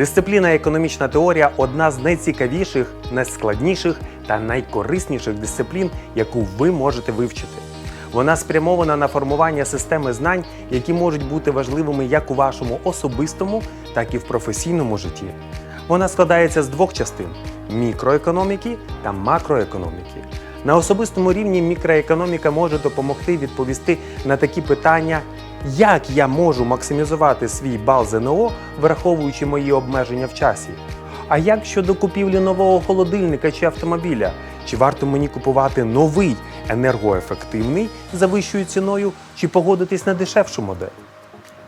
Дисципліна економічна теорія одна з найцікавіших, найскладніших та найкорисніших дисциплін, яку ви можете вивчити. Вона спрямована на формування системи знань, які можуть бути важливими як у вашому особистому, так і в професійному житті. Вона складається з двох частин мікроекономіки та макроекономіки. На особистому рівні мікроекономіка може допомогти відповісти на такі питання, як я можу максимізувати свій бал ЗНО, враховуючи мої обмеження в часі. А як щодо купівлі нового холодильника чи автомобіля? Чи варто мені купувати новий енергоефективний за вищою ціною, чи погодитись на дешевшу модель?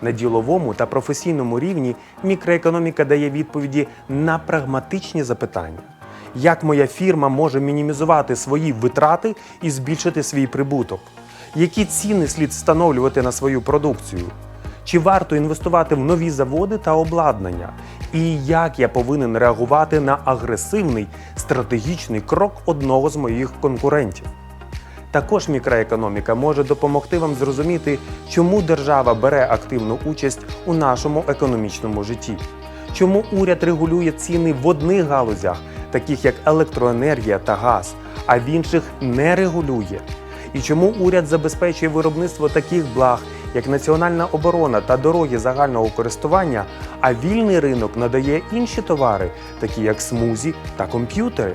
На діловому та професійному рівні мікроекономіка дає відповіді на прагматичні запитання. Як моя фірма може мінімізувати свої витрати і збільшити свій прибуток? Які ціни слід встановлювати на свою продукцію? Чи варто інвестувати в нові заводи та обладнання? І як я повинен реагувати на агресивний стратегічний крок одного з моїх конкурентів? Також мікроекономіка може допомогти вам зрозуміти, чому держава бере активну участь у нашому економічному житті, чому уряд регулює ціни в одних галузях, таких як електроенергія та газ, а в інших не регулює. І чому уряд забезпечує виробництво таких благ, як національна оборона та дороги загального користування, а вільний ринок надає інші товари, такі як смузі та комп'ютери.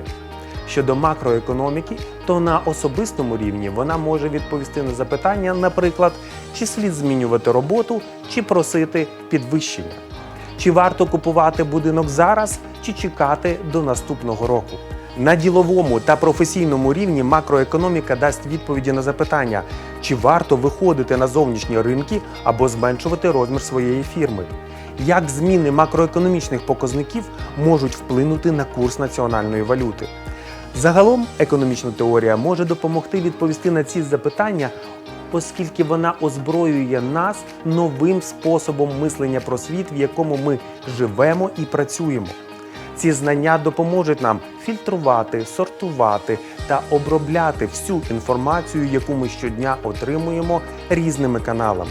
Щодо макроекономіки, то на особистому рівні вона може відповісти на запитання, наприклад, чи слід змінювати роботу, чи просити підвищення, чи варто купувати будинок зараз, чи чекати до наступного року. На діловому та професійному рівні макроекономіка дасть відповіді на запитання, чи варто виходити на зовнішні ринки або зменшувати розмір своєї фірми. Як зміни макроекономічних показників можуть вплинути на курс національної валюти? Загалом економічна теорія може допомогти відповісти на ці запитання, оскільки вона озброює нас новим способом мислення про світ, в якому ми живемо і працюємо. Ці знання допоможуть нам фільтрувати, сортувати та обробляти всю інформацію, яку ми щодня отримуємо різними каналами.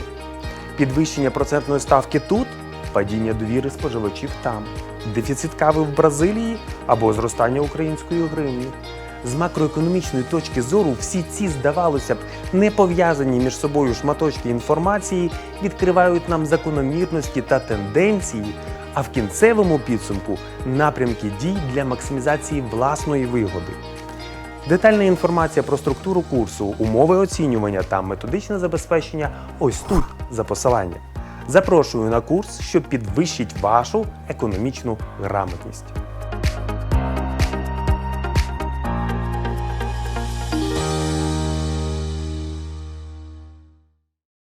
Підвищення процентної ставки тут, падіння довіри споживачів там, дефіцит кави в Бразилії або зростання української гривні. З макроекономічної точки зору всі ці, здавалося б, не пов'язані між собою шматочки інформації відкривають нам закономірності та тенденції, а в кінцевому підсумку напрямки дій для максимізації власної вигоди. Детальна інформація про структуру курсу, умови оцінювання та методичне забезпечення ось тут за посиланням. Запрошую на курс, що підвищить вашу економічну грамотність.